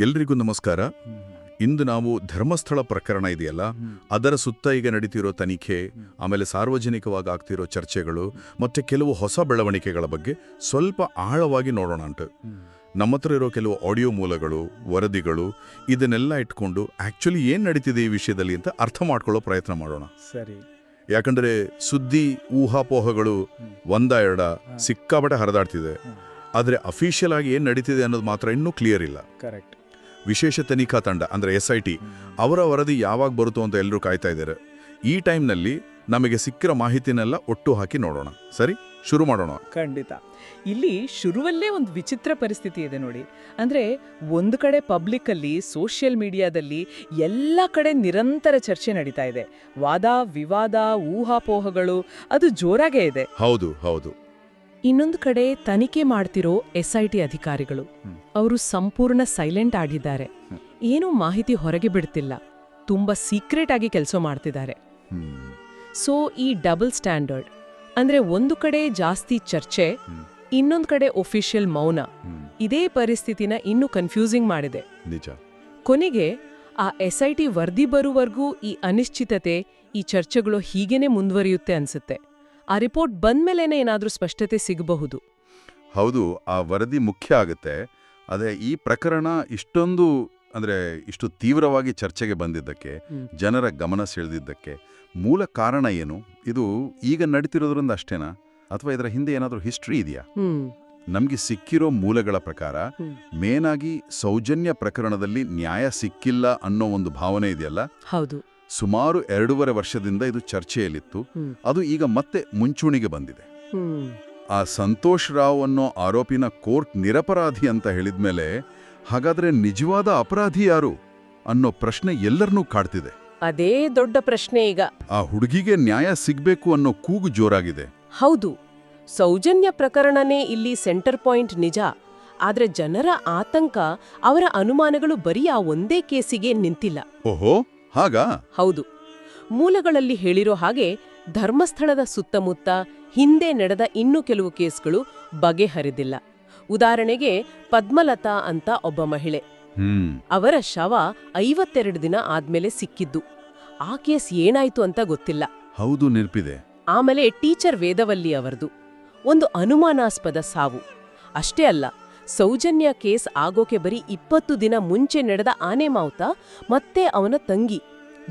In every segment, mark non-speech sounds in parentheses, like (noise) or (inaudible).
ಎಲ್ರಿಗೂ ನಮಸ್ಕಾರ. ಇಂದು ನಾವು ಧರ್ಮಸ್ಥಳ ಪ್ರಕರಣ ಇದೆಯಲ್ಲ ಅದರ ಸುತ್ತ ಈಗ ನಡೀತಿರೋ ತನಿಖೆ ಆಮೇಲೆ ಸಾರ್ವಜನಿಕವಾಗಿ ಆಗ್ತಿರೋ ಚರ್ಚೆಗಳು ಮತ್ತೆ ಕೆಲವು ಹೊಸ ಬೆಳವಣಿಗೆಗಳ ಬಗ್ಗೆ ಸ್ವಲ್ಪ ಆಳವಾಗಿ ನೋಡೋಣ ಅಂಟು ನಮ್ಮ ಹತ್ರ ಇರೋ ಕೆಲವು ಆಡಿಯೋ ಮೂಲಗಳು ವರದಿಗಳು ಇದನ್ನೆಲ್ಲ ಇಟ್ಕೊಂಡು ಆ್ಯಕ್ಚುಲಿ ಏನು ನಡೀತಿದೆ ಈ ವಿಷಯದಲ್ಲಿ ಅಂತ ಅರ್ಥ ಮಾಡ್ಕೊಳ್ಳೋ ಪ್ರಯತ್ನ ಮಾಡೋಣ. ಸರಿ. ಯಾಕಂದ್ರೆ ಸುದ್ದಿ ಊಹಾಪೋಹಗಳು ಒಂದ ಎರಡ ಸಿಕ್ಕಾಪಟ್ಟೆ ಹರಿದಾಡ್ತಿದೆ. ಆದ್ರೆ ಅಫಿಷಿಯಲ್ ಆಗಿ ಏನು ನಡೀತಿದೆ ಅನ್ನೋದು ಮಾತ್ರ ಇನ್ನೂ ಕ್ಲಿಯರ್ ಇಲ್ಲ. ಕರೆಕ್ಟ್ ವಿಶೇಷ ತನಿಖಾ ತಂಡ ಅಂದರೆ ಎಸ್ ಐ ಟಿ ಅವರ ವರದಿ ಯಾವಾಗ ಬರುತ್ತೋ ಅಂತ ಎಲ್ಲರೂ ಕಾಯ್ತಾ ಇದ್ದಾರೆ. ಈ ಟೈಮ್ನಲ್ಲಿ ನಮಗೆ ಸಿಕ್ಕಿರೋ ಮಾಹಿತಿನೆಲ್ಲ ಒಟ್ಟು ಹಾಕಿ ನೋಡೋಣ. ಸರಿ? ಶುರು ಮಾಡೋಣ. ಖಂಡಿತ. ಇಲ್ಲಿ ಶುರುವಲ್ಲೇ ಒಂದು ವಿಚಿತ್ರ ಪರಿಸ್ಥಿತಿ ಇದೆ ನೋಡಿ. ಅಂದರೆ ಒಂದು ಕಡೆ ಪಬ್ಲಿಕ್ಕಲ್ಲಿ ಸೋಷಿಯಲ್ ಮೀಡಿಯಾದಲ್ಲಿ ಎಲ್ಲ ಕಡೆ ನಿರಂತರ ಚರ್ಚೆ ನಡೀತಾ ಇದೆ. ವಾದ ವಿವಾದ ಊಹಾಪೋಹಗಳು ಅದು ಜೋರಾಗೇ ಇದೆ. ಹೌದು ಹೌದು. ಇನ್ನೊಂದು ಕಡೆ ತನಿಖೆ ಮಾಡ್ತಿರೋ ಎಸ್ಐಟಿ ಅಧಿಕಾರಿಗಳು. ಅವರು ಸಂಪೂರ್ಣ ಸೈಲೆಂಟ್ ಆಗಿದ್ದಾರೆ. ಏನೂ ಮಾಹಿತಿ ಹೊರಗೆ ಬಿಡ್ತಿಲ್ಲ. ತುಂಬಾ ಸೀಕ್ರೆಟ್ ಆಗಿ ಕೆಲಸ ಮಾಡ್ತಿದ್ದಾರೆ. ಸೊ ಈ ಡಬಲ್ ಸ್ಟ್ಯಾಂಡರ್ಡ್ ಅಂದ್ರೆ ಒಂದು ಕಡೆ ಜಾಸ್ತಿ ಚರ್ಚೆ ಇನ್ನೊಂದು ಕಡೆ ಒಫಿಷಿಯಲ್ ಮೌನ. ಇದೇ ಪರಿಸ್ಥಿತಿನ ಇನ್ನೂ ಕನ್ಫ್ಯೂಸಿಂಗ್ ಮಾಡಿದೆ. ಕೊನೆಗೆ ಆ ಎಸ್ಐಟಿ ವರದಿ ಬರುವವರೆಗೂ ಈ ಅನಿಶ್ಚಿತತೆ ಈ ಚರ್ಚೆಗಳು ಹೀಗೇನೆ ಮುಂದುವರಿಯುತ್ತೆ ಅನ್ಸುತ್ತೆ. ಆ ರಿಪೋರ್ಟ್ ಬಂದ್ಮೇಲೇನೆ ಏನಾದ್ರೂ ಸ್ಪಷ್ಟತೆ ಸಿಗಬಹುದು. ಹೌದು ಆ ವರದಿ ಮುಖ್ಯ ಆಗುತ್ತೆ. ಅದೇ ಈ ಪ್ರಕರಣ ಇಷ್ಟೊಂದು ಅಂದ್ರೆ ಇಷ್ಟು ತೀವ್ರವಾಗಿ ಚರ್ಚೆಗೆ ಬಂದಿದ್ದಕ್ಕೆ ಜನರ ಗಮನ ಸೆಳೆದಿದ್ದಕ್ಕೆ ಮೂಲ ಕಾರಣ ಏನು? ಇದು ಈಗ ನಡೀತಿರೋದ್ರಿಂದ ಅಷ್ಟೇನಾ? ಅಥವಾ ಇದರ ಹಿಂದೆ ಏನಾದರೂ ಹಿಸ್ಟ್ರಿ ಇದೆಯಾ? ನಮಗೆ ಸಿಕ್ಕಿರೋ ಮೂಲಗಳ ಪ್ರಕಾರ. ಮೇನಾಗಿ ಸೌಜನ್ಯ ಪ್ರಕರಣದಲ್ಲಿ ನ್ಯಾಯ ಸಿಕ್ಕಿಲ್ಲ ಅನ್ನೋ ಒಂದು ಭಾವನೆ ಇದೆಯಲ್ಲ? ಹೌದು. ಸುಮಾರು ಎರಡೂವರೆ ವರ್ಷದಿಂದ ಇದು ಚರ್ಚೆಯಲ್ಲಿತ್ತು. ಅದು ಈಗ ಮತ್ತೆ ಮುಂಚೂಣಿಗೆ ಬಂದಿದೆ. ಆ ಸಂತೋಷ್ ರಾವ್ ಅನ್ನೋ ಆರೋಪಿನ ಕೋರ್ಟ್ ನಿರಪರಾಧಿ ಅಂತ ಹೇಳಿದ್ಮೇಲೆ ಹಾಗಾದ್ರೆ ನಿಜವಾದ ಅಪರಾಧಿ ಯಾರು ಅನ್ನೋ ಪ್ರಶ್ನೆ ಎಲ್ಲರನ್ನೂ ಕಾಡ್ತಿದೆ. ಅದೇ ದೊಡ್ಡ ಪ್ರಶ್ನೆ ಈಗ. ಆ ಹುಡುಗಿಗೆ ನ್ಯಾಯ ಸಿಗ್ಬೇಕು ಅನ್ನೋ ಕೂಗು ಜೋರಾಗಿದೆ. ಹೌದು. ಸೌಜನ್ಯ ಪ್ರಕರಣನೇ ಇಲ್ಲಿ ಸೆಂಟರ್ ಪಾಯಿಂಟ್ ನಿಜ. ಆದ್ರೆ ಜನರ ಆತಂಕ ಅವರ ಅನುಮಾನಗಳು ಬರೀ ಆ ಒಂದೇ ಕೇಸಿಗೆ ನಿಂತಿಲ್ಲ. ಓಹೋ. ಹಾಗಾ? ಹೌದು. ಮೂಲಗಳಲ್ಲಿ ಹೇಳಿರೋ ಹಾಗೆ ಧರ್ಮಸ್ಥಳದ ಸುತ್ತಮುತ್ತ ಹಿಂದೆ ನಡೆದ ಇನ್ನೂ ಕೆಲವು ಕೇಸ್ಗಳು ಬಗೆಹರಿದಿಲ್ಲ. ಉದಾಹರಣೆಗೆ ಪದ್ಮಲತಾ ಅಂತ ಒಬ್ಬ ಮಹಿಳೆ. ಹ್ಮ್. ಅವರ ಶವ ಐವತ್ತೆರಡು ದಿನ ಆದ್ಮೇಲೆ ಸಿಕ್ಕಿದ್ದು. ಆ ಕೇಸ್ ಏನಾಯ್ತು ಅಂತ ಗೊತ್ತಿಲ್ಲ. ಹೌದು ನಿರ್ಪಿದೆ ಆಮೇಲೆ ಟೀಚರ್ ವೇದವಲ್ಲಿ ಅವರದು. ಒಂದು ಅನುಮಾನಾಸ್ಪದ ಸಾವು. ಅಷ್ಟೇ ಅಲ್ಲ ಸೌಜನ್ಯ ಕೇಸ್ ಆಗೋಕೆ ಬರೀ ಇಪ್ಪತ್ತು ದಿನ ಮುಂಚೆ ನಡೆದ ಆನೆ ಮಾವುತ ಮತ್ತೆ ಅವನ ತಂಗಿ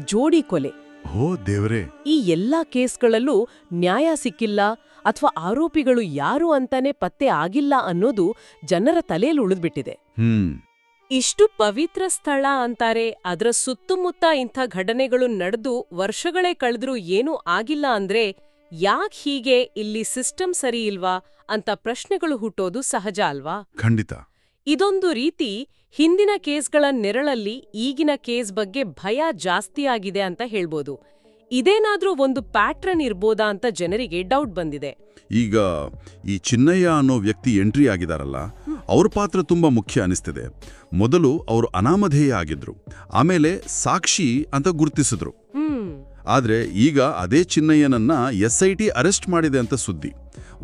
ಜೋಡಿ ಕೊಲೆ. ಹೋ ದೇವ್ರೆ. ಈ ಎಲ್ಲಾ ಕೇಸ್ಗಳಲ್ಲೂ ನ್ಯಾಯ ಸಿಕ್ಕಿಲ್ಲ ಅಥವಾ ಆರೋಪಿಗಳು ಯಾರು ಅಂತಾನೆ ಪತ್ತೆ ಆಗಿಲ್ಲ ಅನ್ನೋದು ಜನರ ತಲೆಯಲ್ಲಿ ಉಳಿದ್ಬಿಟ್ಟಿದೆ. ಇಷ್ಟು ಪವಿತ್ರ ಸ್ಥಳ ಅಂತಾರೆ ಅದರ ಸುತ್ತಮುತ್ತ ಇಂಥ ಘಟನೆಗಳು ನಡೆದು ವರ್ಷಗಳೇ ಕಳೆದ್ರೂ ಏನೂ ಆಗಿಲ್ಲ ಅಂದ್ರೆ ಯಾಕ್ ಹೀಗೆ ಇಲ್ಲಿ ಸಿಸ್ಟಮ್ ಸರಿ ಇಲ್ವಾ ಅಂತ ಪ್ರಶ್ನೆಗಳು ಹುಟ್ಟೋದು ಸಹಜ ಅಲ್ವಾ? ಖಂಡಿತ. ಇದೊಂದು ರೀತಿ ಹಿಂದಿನ ಕೇಸ್ಗಳ ನೆರಳಲ್ಲಿ ಈಗಿನ ಕೇಸ್ ಬಗ್ಗೆ ಭಯ ಜಾಸ್ತಿ ಆಗಿದೆ ಅಂತ ಹೇಳ್ಬೋದು. ಇದೇನಾದ್ರೂ ಒಂದು ಪ್ಯಾಟ್ರನ್ ಇರ್ಬೋದಾ ಅಂತ ಜನರಿಗೆ ಡೌಟ್ ಬಂದಿದೆ. ಈಗ ಈ ಚಿನ್ನಯ್ಯ ಅನ್ನೋ ವ್ಯಕ್ತಿ ಎಂಟ್ರಿ ಆಗಿದಾರಲ್ಲ ಅವ್ರ ಪಾತ್ರ ತುಂಬಾ ಮುಖ್ಯ ಅನಿಸ್ತಿದೆ. ಮೊದಲು ಅವರು ಅನಾಮಧೇಯ ಆಗಿದ್ರು. ಆಮೇಲೆ ಸಾಕ್ಷಿ ಅಂತ ಗುರುತಿಸಿದ್ರು. ಆದ್ರೆ ಈಗ ಅದೇ ಚಿನ್ನಯ್ಯನನ್ನ ಎಸ್ ಐ ಟಿ ಅರೆಸ್ಟ್ ಮಾಡಿದೆ ಅಂತ ಸುದ್ದಿ.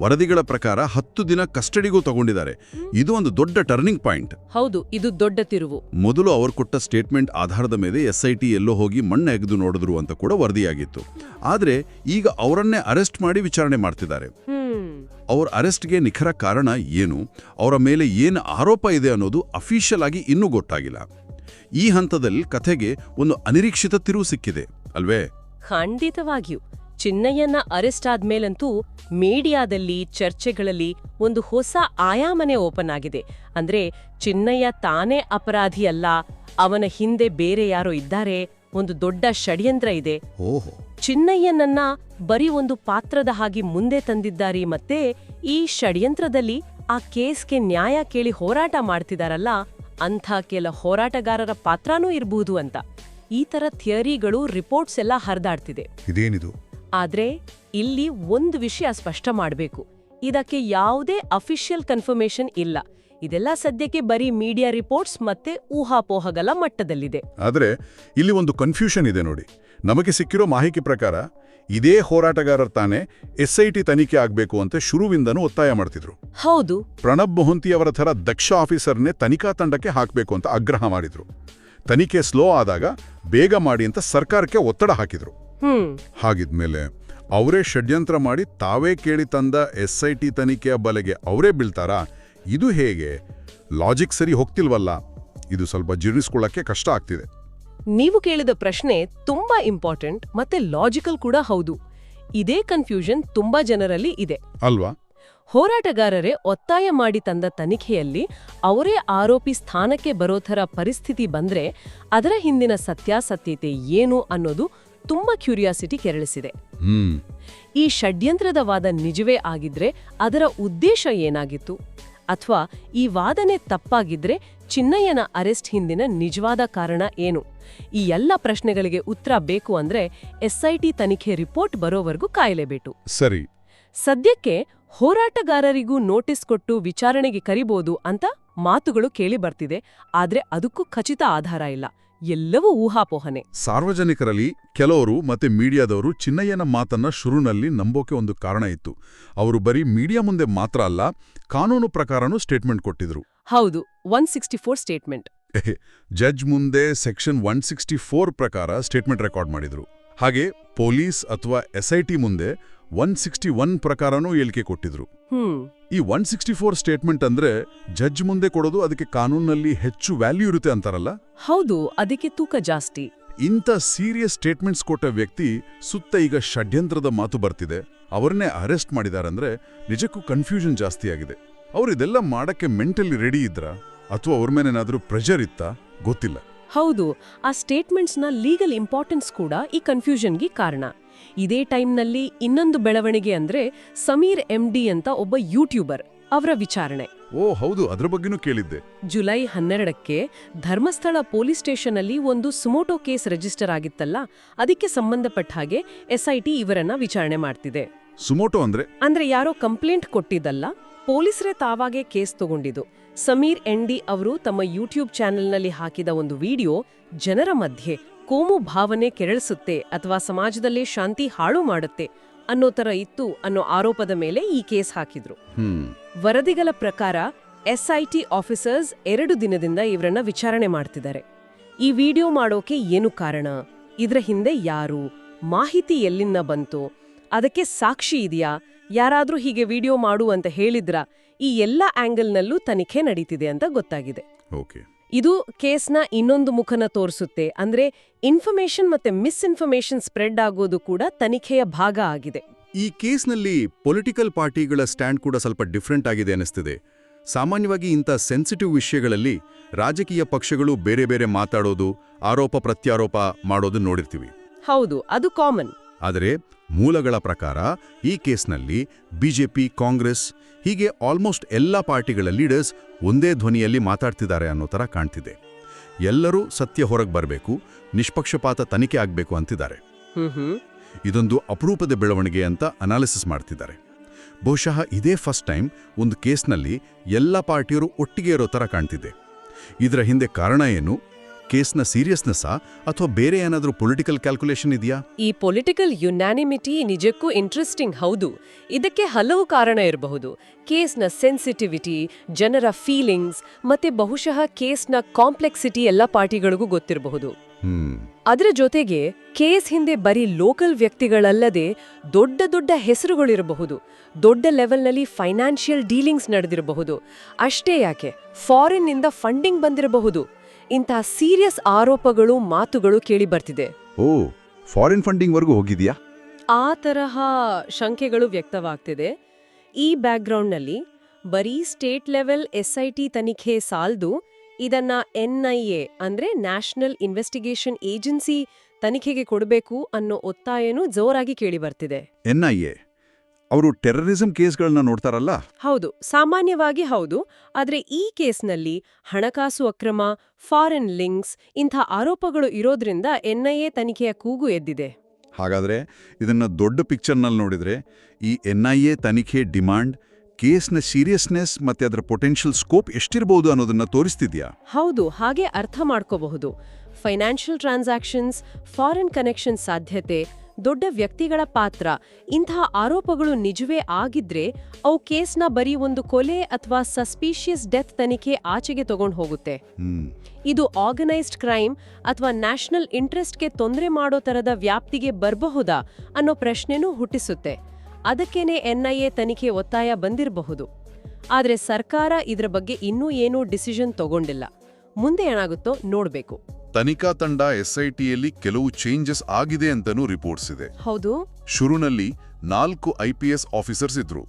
ವರದಿಗಳ ಪ್ರಕಾರ ಹತ್ತು ದಿನ ಕಸ್ಟಡಿಗೂ ತಗೊಂಡಿದ್ದಾರೆ. ಇದು ಒಂದು ದೊಡ್ಡ ಟರ್ನಿಂಗ್ ಪಾಯಿಂಟ್ ಹೌದು ಇದು ದೊಡ್ಡ ತಿರುವು. ಮೊದಲು ಅವರು ಕೊಟ್ಟ ಸ್ಟೇಟ್ಮೆಂಟ್ ಆಧಾರದ ಮೇಲೆ ಎಸ್ ಐ ಟಿ ಎಲ್ಲೋ ಹೋಗಿ ಮಣ್ಣು ಎಗೆದು ನೋಡಿದ್ರು ಅಂತ ಕೂಡ ವರದಿಯಾಗಿತ್ತು. ಆದರೆ ಈಗ ಅವರನ್ನೇ ಅರೆಸ್ಟ್ ಮಾಡಿ ವಿಚಾರಣೆ ಮಾಡ್ತಿದ್ದಾರೆ. ಅವರ ಅವ್ರ ಅರೆಸ್ಟ್ಗೆ ನಿಖರ ಕಾರಣ ಏನು? ಅವರ ಮೇಲೆ ಏನು ಆರೋಪ ಇದೆ ಅನ್ನೋದು ಅಫಿಷಿಯಲ್ ಆಗಿ ಇನ್ನೂ ಗೊತ್ತಾಗಿಲ್ಲ. ಈ ಹಂತದಲ್ಲಿ ಕಥೆಗೆ ಒಂದು ಅನಿರೀಕ್ಷಿತ ತಿರುವು ಸಿಕ್ಕಿದೆ. ಅಲ್ವೇ? ಖಂಡಿತವಾಗಿಯೂ. ಚಿನ್ನಯ್ಯನ ಅರೆಸ್ಟ್ ಆದ್ಮೇಲಂತೂ ಮೀಡಿಯಾದಲ್ಲಿ ಚರ್ಚೆಗಳಲ್ಲಿ ಒಂದು ಹೊಸ ಆಯಾಮನೆ ಓಪನ್ ಆಗಿದೆ. ಅಂದ್ರೆ ಚಿನ್ನಯ್ಯ ತಾನೇ ಅಪರಾಧಿ ಅಲ್ಲ ಅವನ ಹಿಂದೆ ಬೇರೆ ಯಾರೋ ಇದ್ದಾರೆ ಒಂದು ದೊಡ್ಡ ಷಡ್ಯಂತ್ರ ಇದೆ. ಓಹೋ. ಚಿನ್ನಯ್ಯನನ್ನ ಬರೀ ಒಂದು ಪಾತ್ರದ ಹಾಗೆ ಮುಂದೆ ತಂದಿದ್ದಾರೆ ಮತ್ತೆ ಈ ಷಡ್ಯಂತ್ರದಲ್ಲಿ ಆ ಕೇಸ್ಗೆ ನ್ಯಾಯ ಕೇಳಿ ಹೋರಾಟ ಮಾಡ್ತಿದಾರಲ್ಲ ಅಂಥ ಕೆಲ ಹೋರಾಟಗಾರರ ಪಾತ್ರನೂ ಇರಬಹುದು ಅಂತ. ಈ ತರ ಥಿಯರಿಗಳು ರಿಪೋರ್ಟ್ಸ್ ಎಲ್ಲ ಹರಿದಾಡ್ತಿದೆ. ಇದೇನಿದು? ಆದ್ರೆ ಇಲ್ಲಿ ಒಂದು ವಿಷಯ ಸ್ಪಷ್ಟ ಮಾಡಬೇಕು. ಇದಕ್ಕೆ ಯಾವುದೇ ಅಫಿಷಿಯಲ್ ಕನ್ಫರ್ಮೇಷನ್ ಇಲ್ಲ. ಇದೆಲ್ಲ ಸದ್ಯಕ್ಕೆ ಬರೀ ಮೀಡಿಯಾ ರಿಪೋರ್ಟ್ಸ್ ಮತ್ತೆ ಊಹಾಪೋಹಗಳ ಮಟ್ಟದಲ್ಲಿದೆ. ಆದರೆ ಇಲ್ಲಿ ಒಂದು ಕನ್ಫ್ಯೂಷನ್ ಇದೆ ನೋಡಿ. ನಮಗೆ ಸಿಕ್ಕಿರೋ ಮಾಹಿತಿ ಪ್ರಕಾರ ಇದೇ ಹೋರಾಟಗಾರರು ತಾನೇ ಎಸ್ಐಟಿ ತನಿಖೆ ಆಗಬೇಕು ಅಂತ ಶುರುವಿಂದನೂ ಒತ್ತಾಯ ಮಾಡ್ತಿದ್ರು. ಹೌದು. ಪ್ರಣಬ್ ಮೊಹಂತಿ ಅವರ ಥರ ದಕ್ಷ ಆಫೀಸರ್ನೇ ತನಿಖಾ ತಂಡಕ್ಕೆ ಹಾಕಬೇಕು ಅಂತ ಆಗ್ರಹ ಮಾಡಿದ್ರು. ತನಿಖೆ ಸ್ಲೋ ಆದಾಗ ಬೇಗ ಮಾಡಿ ಅಂತ ಸರ್ಕಾರಕ್ಕೆ ಒತ್ತಡ ಹಾಕಿದ್ರು. ಹಾಗಿದ್ಮೇಲೆ ಅವರೇ ಷಡ್ಯಂತ್ರ ಮಾಡಿ ತಾವೇ ಕೇಳಿ ತಂದ ಎಸ್ ಐ ಟಿ ತನಿಖೆಯ ಬಲೆಗೆ ಅವರೇ ಬೀಳ್ತಾರಾ? ಇದು ಹೇಗೆ? ಲಾಜಿಕ್ ಸರಿ ಹೋಗ್ತಿಲ್ವಲ್ಲ? ಇದು ಸ್ವಲ್ಪ ಜೀರ್ಣಿಸ್ಕೊಳ್ಳಕ್ಕೆ ಕಷ್ಟ ಆಗ್ತಿದೆ. ನೀವು ಕೇಳಿದ ಪ್ರಶ್ನೆ ತುಂಬಾ ಇಂಪಾರ್ಟೆಂಟ್ ಮತ್ತೆ ಲಾಜಿಕಲ್ ಕೂಡ ಹೌದು. ಇದೇ ಕನ್ಫ್ಯೂಷನ್ ತುಂಬಾ ಜನರಲ್ಲಿ ಇದೆ. ಅಲ್ವಾ? ಹೋರಾಟಗಾರರೇ ಒತ್ತಾಯ ಮಾಡಿ ತಂದ ತನಿಖೆಯಲ್ಲಿ ಅವರೇ ಆರೋಪಿ ಸ್ಥಾನಕ್ಕೆ ಬರೋ ಥರ ಪರಿಸ್ಥಿತಿ ಬಂದ್ರೆ ಅದರ ಹಿಂದಿನ ಸತ್ಯಾಸತ್ಯತೆ ಏನು ಅನ್ನೋದು ತುಂಬಾ ಕ್ಯೂರಿಯಾಸಿಟಿ ಕೆರಳಿಸಿದೆ. ಈ ಷಡ್ಯಂತ್ರದ ವಾದ ನಿಜವೇ ಆಗಿದ್ರೆ ಅದರ ಉದ್ದೇಶ ಏನಾಗಿತ್ತು? ಅಥವಾ ಈ ವಾದನೆ ತಪ್ಪಾಗಿದ್ರೆ ಚಿನ್ನಯ್ಯನ ಅರೆಸ್ಟ್ ಹಿಂದಿನ ನಿಜವಾದ ಕಾರಣ ಏನು? ಈ ಎಲ್ಲ ಪ್ರಶ್ನೆಗಳಿಗೆ ಉತ್ತರ ಬೇಕು ಅಂದ್ರೆ ಎಸ್ಐಟಿ ತನಿಖೆ ರಿಪೋರ್ಟ್ ಬರೋವರೆಗೂ ಕಾಯಲೇಬೇಕು. ಸರಿ. ಸದ್ಯಕ್ಕೆ ಹೋರಾಟಗಾರರಿಗೂ ನೋಟಿಸ್ ಕೊಟ್ಟು ವಿಚಾರಣೆಗೆ ಕರಿಬೋದು ಅಂತ ಮಾತುಗಳು ಕೇಳಿ ಬರ್ತಿದೆ. ಆದ್ರೆ ಅದಕ್ಕೂ ಖಚಿತ ಆಧಾರ ಇಲ್ಲ. ಎಲ್ಲವೂ ಊಹಾಪೋಹನೆ. ಸಾರ್ವಜನಿಕರಲ್ಲಿ ಕೆಲವರು ಮತ್ತೆ ಮೀಡಿಯಾದವರು ಚಿನ್ನಯ್ಯನ ಮಾತನ್ನ ಶುರುನಲ್ಲಿ ನಂಬೋಕೆ ಒಂದು ಕಾರಣ ಇತ್ತು. ಅವರು ಬರೀ ಮೀಡಿಯಾ ಮುಂದೆ ಮಾತ್ರ ಅಲ್ಲ ಕಾನೂನು ಪ್ರಕಾರನೂ ಸ್ಟೇಟ್ಮೆಂಟ್ ಕೊಟ್ಟಿದ್ರು. ಹೌದು one sixty four statement. (laughs) Judge ಮುಂದೆ ಸೆಕ್ಷನ್ ಒನ್ ಸಿಕ್ಸ್ಟಿ ಫೋರ್ ಪ್ರಕಾರ ಸ್ಟೇಟ್ಮೆಂಟ್ ರೆಕಾರ್ಡ್ ಮಾಡಿದ್ರು. ಹಾಗೆ ಪೊಲೀಸ್ ಅಥವಾ ಎಸ್ಐಟಿ ಮುಂದೆ ಒನ್ ಸಿಕ್ಸ್ಟಿ ಒನ್ ಪ್ರಕಾರನೂ ಹೇಳಿಕೆ ಕೊಟ್ಟಿದ್ರು. ಈ ಒನ್ ಸಿಕ್ಸ್ಟಿ ಫೋರ್ ಸ್ಟೇಟ್ಮೆಂಟ್ ಅಂದ್ರೆ ಜಡ್ಜ್ ಮುಂದೆ ಕೊಡೋದು ಅದಕ್ಕೆ ಕಾನೂನಲ್ಲಿ ಹೆಚ್ಚು ವ್ಯಾಲ್ಯೂ ಇರುತ್ತೆ ಅಂತಾರಲ್ಲ? ಹೌದು ಅದಕ್ಕೆ ತೂಕ ಜಾಸ್ತಿ. ಇಂಥ ಸೀರಿಯಸ್ ಸ್ಟೇಟ್ಮೆಂಟ್ಸ್ ಕೊಟ್ಟ ವ್ಯಕ್ತಿ ಸುತ್ತ ಈಗ ಷಡ್ಯಂತ್ರದ ಮಾತು ಬರ್ತಿದೆ. ಅವರನ್ನೇ ಅರೆಸ್ಟ್ ಮಾಡಿದಾರಂದ್ರೆ ನಿಜಕ್ಕೂ ಕನ್ಫ್ಯೂಷನ್ ಜಾಸ್ತಿ ಆಗಿದೆ. ಅವ್ರು ಇದೆಲ್ಲ ಮಾಡಕ್ಕೆ ಮೆಂಟಲಿ ರೆಡಿ ಇದ್ರ? ಅಥವಾ ಅವ್ರ ಏನಾದರೂ ಪ್ರೆಷರ್ ಇತ್ತಾ? ಗೊತ್ತಿಲ್ಲ. ಹೌದು ಆ ಸ್ಟೇಟ್ಮೆಂಟ್ಸ್ನ ಲೀಗಲ್ ಇಂಪಾರ್ಟೆನ್ಸ್ ಕೂಡ ಈ ಕನ್ಫ್ಯೂಷನ್ಗೆ ಕಾರಣ. ಇದೇ ಟೈಮ್ನಲ್ಲಿ ಇನ್ನೊಂದು ಬೆಳವಣಿಗೆ ಅಂದ್ರೆ ಸಮೀರ್ ಎಂಡಿ ಅಂತ ಒಬ್ಬ ಯೂಟ್ಯೂಬರ್ ಅವರ ವಿಚಾರಣೆ. ಓ ಹೌದು ಅದ್ರ ಬಗ್ಗೆನೂ ಕೇಳಿದ್ದೆ. ಜುಲೈ ಹನ್ನೆರಡಕ್ಕೆ ಧರ್ಮಸ್ಥಳ ಪೊಲೀಸ್ ಸ್ಟೇಷನ್ನಲ್ಲಿ ಒಂದು ಸುಮೋಟೋ ಕೇಸ್ ರಿಜಿಸ್ಟರ್ ಆಗಿತ್ತಲ್ಲ ಅದಕ್ಕೆ ಸಂಬಂಧಪಟ್ಟ ಹಾಗೆ ಎಸ್ಐಟಿ ಇವರನ್ನ ವಿಚಾರಣೆ ಮಾಡ್ತಿದೆ. ಸುಮೋಟೋ ಅಂದ್ರೆ? ಅಂದ್ರೆ ಯಾರೋ ಕಂಪ್ಲೇಂಟ್ ಕೊಟ್ಟಿದ್ದಲ್ಲ ಪೊಲೀಸರೇ ತಾವಾಗೆ ಕೇಸ್ ತಗೊಂಡಿದ್ದು. ಸಮೀರ್ ಎಂಡಿ ಅವರು ತಮ್ಮ ಯೂಟ್ಯೂಬ್ ಚಾನೆಲ್ನಲ್ಲಿ ಹಾಕಿದ ಒಂದು ವಿಡಿಯೋ ಜನರ ಮಧ್ಯೆ ಕೋಮು ಭಾವನೆ ಕೆರಳಿಸುತ್ತೆ ಅಥವಾ ಸಮಾಜದಲ್ಲಿ ಶಾಂತಿ ಹಾಳು ಮಾಡುತ್ತೆ ಅನ್ನೋ ತರ ಇತ್ತು ಅನ್ನೋ ಆರೋಪದ ಮೇಲೆ ಈ ಕೇಸ್ ಹಾಕಿದ್ರು. ವರದಿಗಳ ಪ್ರಕಾರ ಎಸ್ಐಟಿ ಆಫೀಸರ್ಸ್ ಎರಡು ದಿನದಿಂದ ಇವರನ್ನ ವಿಚಾರಣೆ ಮಾಡ್ತಿದ್ದಾರೆ. ಈ ವಿಡಿಯೋ ಮಾಡೋಕೆ ಏನು ಕಾರಣ? ಇದ್ರ ಹಿಂದೆ ಯಾರು? ಮಾಹಿತಿ ಎಲ್ಲಿಂದ ಬಂತು? ಅದಕ್ಕೆ ಸಾಕ್ಷಿ ಇದೆಯಾ? ಯಾರಾದ್ರೂ ಹೀಗೆ ವಿಡಿಯೋ ಮಾಡು ಅಂತ ಹೇಳಿದ್ರ? ಈ ಎಲ್ಲ ಆಂಗಲ್ನಲ್ಲೂ ತನಿಖೆ ನಡೀತಿದೆ ಅಂತ ಗೊತ್ತಾಗಿದೆ. ಓಕೆ. ಇದು ಕೇಸ್ನ ಇನ್ನೊಂದು ಮುಖನ ತೋರಿಸುತ್ತೆ ಅಂದ್ರೆ ಇನ್ಫಾರ್ಮೇಶನ್ ಮತ್ತೆ ಮಿಸ್ಇನ್ಫಾರ್ಮೇಶನ್ ಸ್ಪ್ರೆಡ್ ಆಗೋದು ಕೂಡ ತನಿಖೆಯ ಭಾಗ ಆಗಿದೆ. ಈ ಕೇಸ್ನಲ್ಲಿ ಪೊಲಿಟಿಕಲ್ ಪಾರ್ಟಿಗಳ ಸ್ಟ್ಯಾಂಡ್ ಕೂಡ ಸ್ವಲ್ಪ ಡಿಫ್ರೆಂಟ್ ಆಗಿದೆ ಅನಿಸ್ತಿದೆ ಸಾಮಾನ್ಯವಾಗಿ ಇಂಥ ಸೆನ್ಸಿಟಿವ್ ವಿಷಯಗಳಲ್ಲಿ ರಾಜಕೀಯ ಪಕ್ಷಗಳು ಬೇರೆ ಬೇರೆ ಮಾತಾಡೋದು ಆರೋಪ ಪ್ರತ್ಯಾರೋಪ ಮಾಡೋದು ನೋಡಿರ್ತೀವಿ. ಹೌದು ಅದು ಕಾಮನ್. ಆದರೆ ಮೂಲಗಳ ಪ್ರಕಾರ ಈ ಕೇಸ್ನಲ್ಲಿ ಬಿಜೆಪಿ ಕಾಂಗ್ರೆಸ್ ಹೀಗೆ ಆಲ್ಮೋಸ್ಟ್ ಎಲ್ಲ ಪಾರ್ಟಿಗಳ ಲೀಡರ್ಸ್ ಒಂದೇ ಧ್ವನಿಯಲ್ಲಿ ಮಾತಾಡ್ತಿದ್ದಾರೆ ಅನ್ನೋ ಥರ ಕಾಣ್ತಿದೆ. ಎಲ್ಲರೂ ಸತ್ಯ ಹೊರಗೆ ಬರಬೇಕು ನಿಷ್ಪಕ್ಷಪಾತ ತನಿಖೆ ಆಗಬೇಕು ಅಂತಿದ್ದಾರೆ. ಇದೊಂದು ಅಪರೂಪದ ಬೆಳವಣಿಗೆ ಅಂತ ಅನಾಲಿಸಿಸ್ ಮಾಡ್ತಿದ್ದಾರೆ. ಬಹುಶಃ ಇದೇ ಫಸ್ಟ್ ಟೈಮ್ ಒಂದು ಕೇಸ್ನಲ್ಲಿ ಎಲ್ಲ ಪಾರ್ಟಿಯರು ಒಟ್ಟಿಗೆ ಇರೋ ಥರ ಕಾಣ್ತಿದೆ. ಇದರ ಹಿಂದೆ ಕಾರಣ ಏನು? ಕೇಸ್ನ ಸೀರಿಯಸ್ನೆಸ್ಸಾ ಅಥವಾ ಬೇರೆ ಏನಾದರೂ ಪೊಲಿಟಿಕಲ್ ಕ್ಯಾಲ್ಕುಲೇಷನ್ ಇದೆಯಾ? ಈ ಪೊಲಿಟಿಕಲ್ ಯುನಾನಿಮಿಟಿ ನಿಜಕ್ಕೂ ಇಂಟ್ರೆಸ್ಟಿಂಗ್ ಹೌದು. ಇದಕ್ಕೆ ಹಲವು ಕಾರಣ ಇರಬಹುದು. ಕೇಸ್ನ ಸೆನ್ಸಿಟಿವಿಟಿ ಜನರ ಫೀಲಿಂಗ್ಸ್ ಮತ್ತೆ ಬಹುಶಃ ಕೇಸ್ನ ಕಾಂಪ್ಲೆಕ್ಸಿಟಿ ಎಲ್ಲ ಪಾರ್ಟಿಗಳಿಗೂ ಗೊತ್ತಿರಬಹುದು. ಅದರ ಜೊತೆಗೆ ಕೇಸ್ ಹಿಂದೆ ಬರೀ ಲೋಕಲ್ ವ್ಯಕ್ತಿಗಳಲ್ಲದೆ ದೊಡ್ಡ ದೊಡ್ಡ ಹೆಸರುಗಳಿರಬಹುದು. ದೊಡ್ಡ ಲೆವೆಲ್ನಲ್ಲಿ ಫೈನಾನ್ಷಿಯಲ್ ಡೀಲಿಂಗ್ಸ್ ನಡೆದಿರಬಹುದು. ಅಷ್ಟೇ ಯಾಕೆ ಫಾರಿನ್ನಿಂದ ಫಂಡಿಂಗ್ ಬಂದಿರಬಹುದು. ಇಂತಹ ಸೀರಿಯಸ್ ಆರೋಪಗಳು ಮಾತುಗಳು ಕೇಳಿ ಬರ್ತಿದೆ. ಓ ಫಾರಿನ್ ಫಂಡಿಂಗ್ವರೆಗೂ ಹೋಗಿದೆಯಾ? ಆ ತರಹ ಶಂಕೆಗಳು ವ್ಯಕ್ತವಾಗ್ತಿದೆ. ಈ ಬ್ಯಾಕ್ಗ್ರೌಂಡ್ನಲ್ಲಿ ಬರೀ ಸ್ಟೇಟ್ ಲೆವೆಲ್ ಎಸ್ಐಟಿ ತನಿಖೆ ಸಾಲ್ದು ಇದನ್ನ ಎನ್ಐಎ ಅಂದ್ರೆ ನ್ಯಾಷನಲ್ ಇನ್ವೆಸ್ಟಿಗೇಷನ್ ಏಜೆನ್ಸಿ ತನಿಖೆಗೆ ಕೊಡಬೇಕು ಅನ್ನೋ ಒತ್ತಾಯನೂ ಜೋರಾಗಿ ಕೇಳಿ ಬರ್ತಿದೆ. ಎನ್ಐಎ? ಅವರು ಟೆರರಿಸಂ ಕೇಸ್ಗಳನ್ನ ನೋಡ್ತಾರಲ್ಲ? ಹೌದು ಸಾಮಾನ್ಯವಾಗಿ ಹೌದು. ಆದರೆ ಈ ಕೇಸ್ನಲ್ಲಿ ಹಣಕಾಸು ಅಕ್ರಮ ಫಾರಿನ್ ಲಿಂಕ್ಸ್ ಇಂಥ ಆರೋಪಗಳು ಇರೋದ್ರಿಂದ ಎನ್ಐಎ ತನಿಖೆಯ ಕೂಗು ಎದ್ದಿದೆ. ಹಾಗಾದ್ರೆ ಇದನ್ನ ದೊಡ್ಡ ಪಿಕ್ಚರ್ನಲ್ಲಿ ನೋಡಿದ್ರೆ ಈ ಎನ್ಐಎ ತನಿಖೆ ಡಿಮಾಂಡ್ ಕೇಸ್ನ ಸೀರಿಯಸ್ನೆಸ್ ಮತ್ತೆ ಅದರ ಪೊಟೆನ್ಷಿಯಲ್ ಸ್ಕೋಪ್ ಎಷ್ಟಿರಬಹುದು ಅನ್ನೋದನ್ನ ತೋರಿಸ್ತಿದ್ಯಾ? ಹೌದು ಹಾಗೆ ಅರ್ಥ ಮಾಡ್ಕೋಬಹುದು. ಫೈನಾನ್ಷಿಯಲ್ ಟ್ರಾನ್ಸಾಕ್ಷನ್ಸ್ ಫಾರಿನ್ ಕನೆಕ್ಷನ್ ಸಾಧ್ಯತೆ ದೊಡ್ಡ ವ್ಯಕ್ತಿಗಳ ಪಾತ್ರ. ಇಂತಹ ಆರೋಪಗಳು ನಿಜವೇ ಆಗಿದ್ರೆ ಅವು ಕೇಸ್ನ ಬರೀ ಒಂದು ಕೊಲೆ ಅಥವಾ ಸಸ್ಪೀಷಿಯಸ್ ಡೆತ್ ತನಿಖೆ ಆಚೆಗೆ ತಗೊಂಡು ಹೋಗುತ್ತೆ. ಇದು ಆರ್ಗನೈಸ್ಡ್ ಕ್ರೈಮ್ ಅಥವಾ ನ್ಯಾಷನಲ್ ಇಂಟ್ರೆಸ್ಟ್ಗೆ ತೊಂದರೆ ಮಾಡೋ ತರದ ವ್ಯಾಪ್ತಿಗೆ ಬರಬಹುದಾ ಅನ್ನೋ ಪ್ರಶ್ನೆನೂ ಹುಟ್ಟಿಸುತ್ತೆ. ಅದಕ್ಕೇನೆ ಎನ್ಐಎ ತನಿಖೆ ಒತ್ತಾಯ ಬಂದಿರಬಹುದು. ಆದರೆ ಸರ್ಕಾರ ಇದರ ಬಗ್ಗೆ ಇನ್ನೂ ಏನೂ ಡಿಸಿಷನ್ ತಗೊಂಡಿಲ್ಲ. ಮುಂದೆ ಏನಾಗುತ್ತೋ ನೋಡಬೇಕು. ತನಿಖಾ ತಂಡ ಎಸ್ಐಟಿಯಲ್ಲಿ ಕೆಲವು ಚೇಂಜಸ್ ಆಗಿದೆ ಅಂತನೂ ರಿಪೋರ್ಟ್ಸ್ ಇದೆ. ಹೌದು. ಶುರುನಲ್ಲಿ ನಾಲ್ಕು ಐಪಿಎಸ್ ಆಫೀಸರ್ಸ್ ಇದ್ರು.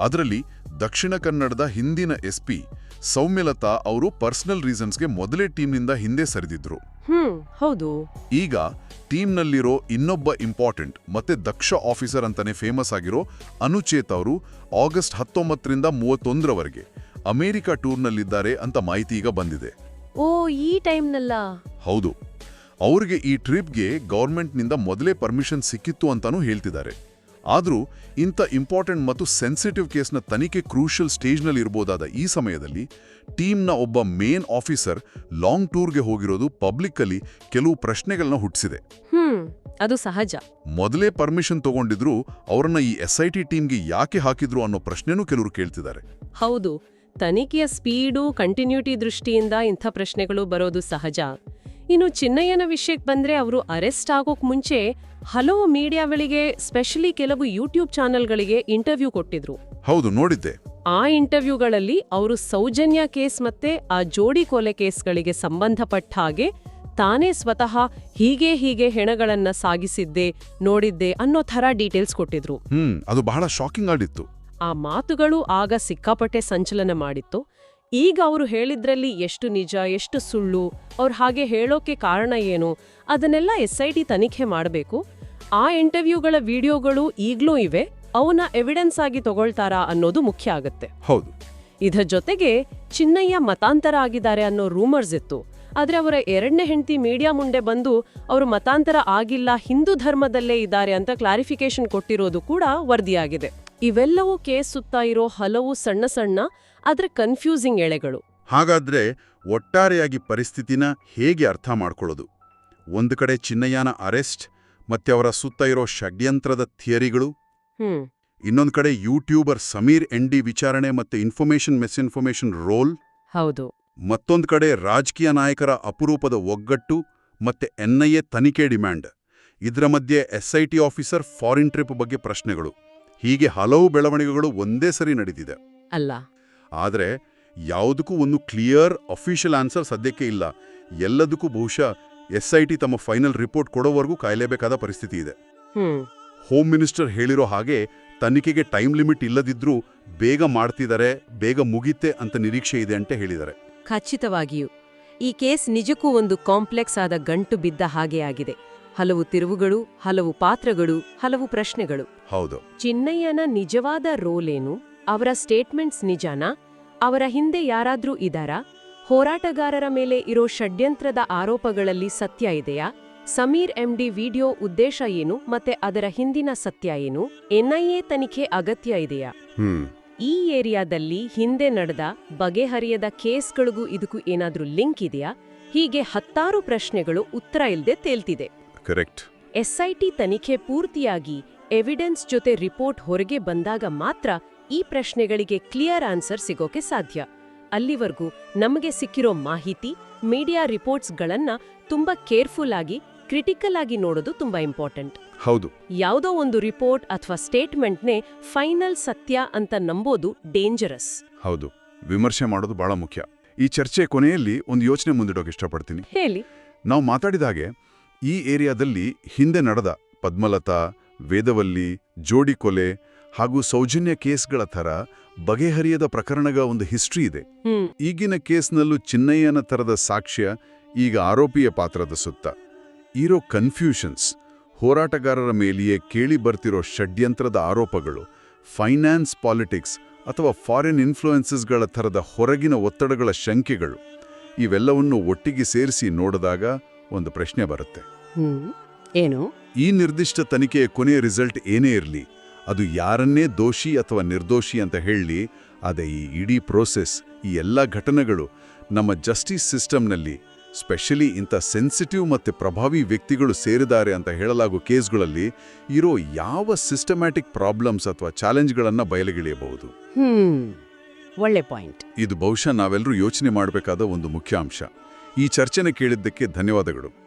ಅದರಲ್ಲಿ ದಕ್ಷಿಣ ಕನ್ನಡದ ಹಿಂದಿನ ಎಸ್ಪಿ ಸೌಮ್ಯಲತಾ ಅವರು ಪರ್ಸನಲ್ ರೀಸನ್ಸ್ಗೆ ಮೊದಲೇ ಟೀಮ್ನಿಂದ ಹಿಂದೆ ಸರಿದಿದ್ರು. ಹ್ಮ್ ಹೌದು. ಈಗ ಟೀಮ್ನಲ್ಲಿರೋ ಇನ್ನೊಬ್ಬ ಇಂಪಾರ್ಟೆಂಟ್ ಮತ್ತೆ ದಕ್ಷ ಆಫೀಸರ್ ಅಂತಾನೆ ಫೇಮಸ್ ಆಗಿರೋ ಅನುಚೇತ್ ಅವರು ಆಗಸ್ಟ್ ಹತ್ತೊಂಬತ್ತರಿಂದ ಮೂವತ್ತೊಂದರವರೆಗೆ ಅಮೆರಿಕ ಟೂರ್ನಲ್ಲಿದ್ದಾರೆ ಅಂತ ಮಾಹಿತಿ ಈಗ ಬಂದಿದೆ. ಓ ಈ ಟೈಮ್ನಲ್ಲ? ಹೌದು. ಅವ್ರಿಗೆ ಈ ಟ್ರಿಪ್ಗೆ ಗೌರ್ಮೆಂಟ್ನಿಂದ ಮೊದಲೇ ಪರ್ಮಿಷನ್ ಸಿಕ್ಕಿತ್ತು ಅಂತಾನೂ ಹೇಳ್ತಿದ್ದಾರೆ. ಆದರೂ ಇಂಥ ಇಂಪಾರ್ಟೆಂಟ್ ಮತ್ತು ಸೆನ್ಸಿಟಿವ್ ಕೇಸ್ನ ತನಿಖೆ ಕ್ರೂಷಿಯಲ್ ಸ್ಟೇಜ್ನಲ್ಲಿ ಇರ್ಬೋದಾದ ಈ ಸಮಯದಲ್ಲಿ ಟೀಮ್ನ ಒಬ್ಬ ಮೇನ್ ಆಫೀಸರ್ ಲಾಂಗ್ ಟೂರ್ಗೆ ಹೋಗಿರೋದು ಪಬ್ಲಿಕ್ಕಲ್ಲಿ ಕೆಲವು ಪ್ರಶ್ನೆಗಳನ್ನ ಹುಟ್ಟಿಸಿದೆ ಅದು ಸಹಜ. ಮೊದಲೇ ಪರ್ಮಿಷನ್ ತಗೊಂಡಿದ್ರು ಅವರನ್ನ ಈ ಎಸ್ಐಟಿ ಟೀಮ್ಗೆ ಯಾಕೆ ಹಾಕಿದ್ರು ಅನ್ನೋ ಪ್ರಶ್ನೆನೂ ಕೆಲವರು ಕೇಳ್ತಿದ್ದಾರೆ. ಹೌದು. ತನಿಖೆಯ ಸ್ಪೀಡು ಕಂಟಿನ್ಯೂಟಿ ದೃಷ್ಟಿಯಿಂದ ಇಂಥ ಪ್ರಶ್ನೆಗಳು ಬರೋದು ಸಹಜ. ಇನ್ನು ಚಿನ್ನಯ್ಯನ ವಿಷಯಕ್ಕೆ ಬಂದ್ರೆ ಅವರು ಅರೆಸ್ಟ್ ಆಗೋಕ್ ಮುಂಚೆ ಹಲವು ಮೀಡಿಯಾಗಳಿಗೆ ಸ್ಪೆಷಲಿ ಕೆಲವು ಯೂಟ್ಯೂಬ್ ಚಾನೆಲ್ಗಳಿಗೆ ಇಂಟರ್ವ್ಯೂ ಕೊಟ್ಟಿದ್ರು. ಹೌದು ನೋಡಿದ್ದೆ. ಆ ಇಂಟರ್ವ್ಯೂಗಳಲ್ಲಿ ಅವರು ಸೌಜನ್ಯ ಕೇಸ್ ಮತ್ತೆ ಆ ಜೋಡಿ ಕೊಲೆ ಕೇಸ್ಗಳಿಗೆ ಸಂಬಂಧಪಟ್ಟ ಹಾಗೆ ತಾನೇ ಸ್ವತಃ ಹೀಗೆ ಹೀಗೆ ಹೆಣಗಳನ್ನ ಸಾಗಿಸಿದ್ದೆ ನೋಡಿದ್ದೆ ಅನ್ನೋ ಥರ ಡೀಟೇಲ್ಸ್ ಕೊಟ್ಟಿದ್ರು. ಹ್ಮ್ ಅದು ಬಹಳ ಶಾಕಿಂಗ್ ಆಗಿತ್ತು. ಆ ಮಾತುಗಳು ಆಗ ಸಿಕ್ಕಾಪಟ್ಟೆ ಸಂಚಲನ ಮಾಡಿತ್ತು. ಈಗ ಅವರು ಹೇಳಿದ್ರಲ್ಲಿ ಎಷ್ಟು ನಿಜ ಎಷ್ಟು ಸುಳ್ಳು ಅವ್ರು ಹಾಗೆ ಹೇಳೋಕೆ ಕಾರಣ ಏನು ಅದನ್ನೆಲ್ಲ ಎಸ್ ಐ ಟಿ ತನಿಖೆ ಮಾಡಬೇಕು. ಆ ಇಂಟರ್ವ್ಯೂಗಳ ವಿಡಿಯೋಗಳು ಈಗಲೂ ಇವೆ ಅವನ್ನ ಎವಿಡೆನ್ಸ್ ಆಗಿ ತಗೊಳ್ತಾರಾ ಅನ್ನೋದು ಮುಖ್ಯ ಆಗತ್ತೆ. ಹೌದು. ಇದರ ಜೊತೆಗೆ ಚಿನ್ನಯ್ಯ ಮತಾಂತರ ಆಗಿದ್ದಾರೆ ಅನ್ನೋ ರೂಮರ್ಸ್ ಇತ್ತು. ಆದರೆ ಅವರ ಎರಡನೇ ಹೆಂಡತಿ ಮೀಡಿಯಾ ಮುಂದೆ ಬಂದು ಅವರು ಮತಾಂತರ ಆಗಿಲ್ಲ ಹಿಂದೂ ಧರ್ಮದಲ್ಲೇ ಇದ್ದಾರೆ ಅಂತ ಕ್ಲಾರಿಫಿಕೇಶನ್ ಕೊಟ್ಟಿರೋದು ಕೂಡ ವರದಿಯಾಗಿದೆ. ಇವೆಲ್ಲವೂ ಕೇಸ್ ಸುತ್ತ ಇರೋ ಹಲವು ಸಣ್ಣ ಸಣ್ಣ ಆದ್ರೆ ಕನ್ಫ್ಯೂಸಿಂಗ್ ಎಳೆಗಳು. ಹಾಗಾದ್ರೆ ಒಟ್ಟಾರೆಯಾಗಿ ಪರಿಸ್ಥಿತಿನ ಹೇಗೆ ಅರ್ಥ ಮಾಡ್ಕೊಳ್ಳೋದು? ಒಂದು ಕಡೆ ಚಿನ್ನಯ್ಯನ ಅರೆಸ್ಟ್ ಮತ್ತೆ ಅವರ ಸುತ್ತ ಇರೋ ಷಡ್ಯಂತ್ರದ ಥಿಯರಿಗಳು? ಇನ್ನೊಂದು ಕಡೆ ಯೂಟ್ಯೂಬರ್ ಸಮೀರ್ ಎಂಡಿ ವಿಚಾರಣೆ ಮತ್ತೆ ಇನ್ಫಾರ್ಮೇಷನ್ ಮಿಸ್ಇನ್ಫಾರ್ಮೇಷನ್ ರೋಲ್? ಹೌದು. ಮತ್ತೊಂದು ಕಡೆ ರಾಜಕೀಯ ನಾಯಕರ ಅಪರೂಪದ ಒಗ್ಗಟ್ಟು ಮತ್ತೆ ಎನ್ಐಎ ತನಿಖೆ ಡಿಮ್ಯಾಂಡ್. ಇದರ ಮಧ್ಯೆ ಎಸ್ಐಟಿ ಆಫೀಸರ್ ಫಾರಿನ್ ಟ್ರಿಪ್ ಬಗ್ಗೆ ಪ್ರಶ್ನೆಗಳು. ಹೀಗೆ ಹಲವು ಬೆಳವಣಿಗೆಗಳು ಒಂದೇ ಸರಿ ನಡೀತಿದೆ. ಅಲ್ಲ. ಆದರೆ ಯಾವುದಕ್ಕೂ ಒಂದು ಕ್ಲಿಯರ್ ಅಫಿಷಿಯಲ್ ಆನ್ಸರ್ ಸದ್ಯಕ್ಕೆ ಇಲ್ಲ. ಎಲ್ಲದಕ್ಕೂ ಬಹುಶಃ ಎಸ್ಐಟಿ ತಮ್ಮ ಫೈನಲ್ ರಿಪೋರ್ಟ್ ಕೊಡೋವರೆಗೂ ಕಾಯಲೇಬೇಕಾದ ಪರಿಸ್ಥಿತಿ ಇದೆ. ಹ್ಮ್. ಹೋಮ್ ಮಿನಿಸ್ಟರ್ ಹೇಳಿರೋ ಹಾಗೆ ತನಿಖೆಗೆ ಟೈಮ್ ಲಿಮಿಟ್ ಇಲ್ಲದಿದ್ರೂ ಬೇಗ ಮಾಡ್ತಿದ್ದಾರೆ ಬೇಗ ಮುಗಿತೆ ಅಂತ ನಿರೀಕ್ಷೆ ಇದೆ ಅಂತ ಹೇಳಿದ್ದಾರೆ. ಖಚಿತವಾಗಿಯೂ ಈ ಕೇಸ್ ನಿಜಕ್ಕೂ ಒಂದು ಕಾಂಪ್ಲೆಕ್ಸ್ ಆದ ಗಂಟು ಬಿದ್ದ ಹಾಗೆ ಆಗಿದೆ. ಹಲವು ತಿರುವುಗಳು ಹಲವು ಪಾತ್ರಗಳು ಹಲವು ಪ್ರಶ್ನೆಗಳು. ಹೌದು. ಚಿನ್ನಯ್ಯನ ನಿಜವಾದ ರೋಲ್ ಏನು ಅವರ ಸ್ಟೇಟ್ಮೆಂಟ್ಸ್ ನಿಜಾನಾ ಅವರ ಹಿಂದೆ ಯಾರಾದ್ರೂ ಇದಾರಾ? ಹೋರಾಟಗಾರರ ಮೇಲೆ ಇರೋ ಷಡ್ಯಂತ್ರದ ಆರೋಪಗಳಲ್ಲಿ ಸತ್ಯ ಇದೆಯಾ? ಸಮೀರ್ ಎಂಡಿ ವಿಡಿಯೋ ಉದ್ದೇಶ ಏನು ಮತ್ತೆ ಅದರ ಹಿಂದಿನ ಸತ್ಯ ಏನು? ಎನ್ಐಎ ತನಿಖೆ ಅಗತ್ಯ ಇದೆಯಾ? ಈ ಏರಿಯಾದಲ್ಲಿ ಹಿಂದೆ ನಡೆದ ಬಗೆಹರಿಯದ ಕೇಸ್ಗಳಿಗೂ ಇದಕ್ಕೂ ಏನಾದ್ರೂ ಲಿಂಕ್ ಇದೆಯಾ? ಹೀಗೆ ಹತ್ತಾರು ಪ್ರಶ್ನೆಗಳು ಉತ್ತರ ಇಲ್ಲದೆ ತೇಲ್ತಿದೆ. ಕರೆಕ್ಟ್ ಎಸ್ಐಟಿ ತನಿಖೆ ಪೂರ್ತಿಯಾಗಿ ಎವಿಡೆನ್ಸ್ ಜೊತೆ ರಿಪೋರ್ಟ್ ಹೊರಗೆ ಬಂದಾಗ ಮಾತ್ರ ಈ ಪ್ರಶ್ನೆಗಳಿಗೆ ಕ್ಲಿಯರ್ ಆನ್ಸರ್ ಸಿಗೋಕೆ ಸಾಧ್ಯ. ಅಲ್ಲಿವರೆಗೂ ನಮಗೆ ಸಿಕ್ಕಿರೋ ಮಾಹಿತಿ ಮೀಡಿಯಾ ರಿಪೋರ್ಟ್ಸ್ಗಳನ್ನ ತುಂಬಾ ಕೇರ್ಫುಲ್ ಆಗಿ ಕ್ರಿಟಿಕಲ್ ಆಗಿ ನೋಡೋದು ತುಂಬಾ ಇಂಪಾರ್ಟೆಂಟ್ ಹೌದು. ಯಾವುದೋ ಒಂದು ರಿಪೋರ್ಟ್ ಅಥವಾ ಸ್ಟೇಟ್ಮೆಂಟ್ನೇ ಫೈನಲ್ ಸತ್ಯ ಅಂತ ನಂಬೋದು ಡೇಂಜರಸ್ ಹೌದು. ವಿಮರ್ಶೆ ಮಾಡೋದು ಬಹಳ ಮುಖ್ಯ. ಈ ಚರ್ಚೆ ಕೊನೆಯಲ್ಲಿ ಒಂದು ಯೋಚನೆ ಮುಂದಿಡೋಕೆ ಇಷ್ಟಪಡ್ತೀನಿ. ಹೇಳಿ. ನಾವು ಮಾತಾಡಿದ ಹಾಗೆ ಈ ಏರಿಯಾದಲ್ಲಿ ಹಿಂದೆ ನಡೆದ ಪದ್ಮಲತಾ ವೇದವಲ್ಲಿ ಜೋಡಿ ಕೊಲೆ ಹಾಗೂ ಸೌಜನ್ಯ ಕೇಸ್ಗಳ ಥರ ಬಗೆಹರಿಯದ ಪ್ರಕರಣಗಳ ಒಂದು ಹಿಸ್ಟ್ರಿ ಇದೆ. ಈಗಿನ ಕೇಸ್ನಲ್ಲೂ ಚಿನ್ನಯ್ಯನ ಥರದ ಸಾಕ್ಷ್ಯ ಈಗ ಆರೋಪಿಯ ಪಾತ್ರದ ಸುತ್ತ. ಇರೋ ಕನ್ಫ್ಯೂಷನ್ಸ್ ಹೋರಾಟಗಾರರ ಮೇಲೆಯೇ ಕೇಳಿ ಬರ್ತಿರೋ ಷಡ್ಯಂತ್ರದ ಆರೋಪಗಳು ಫೈನಾನ್ಸ್ ಪಾಲಿಟಿಕ್ಸ್ ಅಥವಾ ಫಾರಿನ್ ಇನ್ಫ್ಲೂಯೆನ್ಸಸ್ಗಳ ಥರದ ಹೊರಗಿನ ಒತ್ತಡಗಳ ಶಂಕೆಗಳು ಇವೆಲ್ಲವನ್ನು ಒಟ್ಟಿಗೆ ಸೇರಿಸಿ ನೋಡಿದಾಗ ಒಂದು ಪ್ರಶ್ನೆ ಬರುತ್ತೆ. ಏನು? ಈ ನಿರ್ದಿಷ್ಟ ತನಿಖೆಯ ಕೊನೆಯ ರಿಸಲ್ಟ್ ಏನೇ ಇರಲಿ ಅದು ಯಾರನ್ನೇ ದೋಷಿ ಅಥವಾ ನಿರ್ದೋಷಿ ಅಂತ ಹೇಳಿ ಅದೇ ಈ ಇಡೀ ಪ್ರೋಸೆಸ್ ಈ ಎಲ್ಲ ಘಟನೆಗಳು ನಮ್ಮ ಜಸ್ಟಿಸ್ ಸಿಸ್ಟಮ್ನಲ್ಲಿ ಸ್ಪೆಷಲಿ ಇಂಥ ಸೆನ್ಸಿಟಿವ್ ಮತ್ತೆ ಪ್ರಭಾವಿ ವ್ಯಕ್ತಿಗಳು ಸೇರಿದ್ದಾರೆ ಅಂತ ಹೇಳಲಾಗೋ ಕೇಸ್ಗಳಲ್ಲಿ ಇರೋ ಯಾವ ಸಿಸ್ಟಮ್ಯಾಟಿಕ್ ಪ್ರಾಬ್ಲಮ್ಸ್ ಅಥವಾ ಚಾಲೆಂಜ್ಗಳನ್ನು ಬಯಲಿಗಿಳಿಯಬಹುದು. ಒಳ್ಳೆ ಪಾಯಿಂಟ್. ಇದು ಬಹುಶಃ ನಾವೆಲ್ಲರೂ ಯೋಚನೆ ಮಾಡಬೇಕಾದ ಒಂದು ಮುಖ್ಯ ಅಂಶ ಈ ಚರ್ಚೆನ ಕೇಳಿದ್ದಕ್ಕೆ ಧನ್ಯವಾದಗಳು.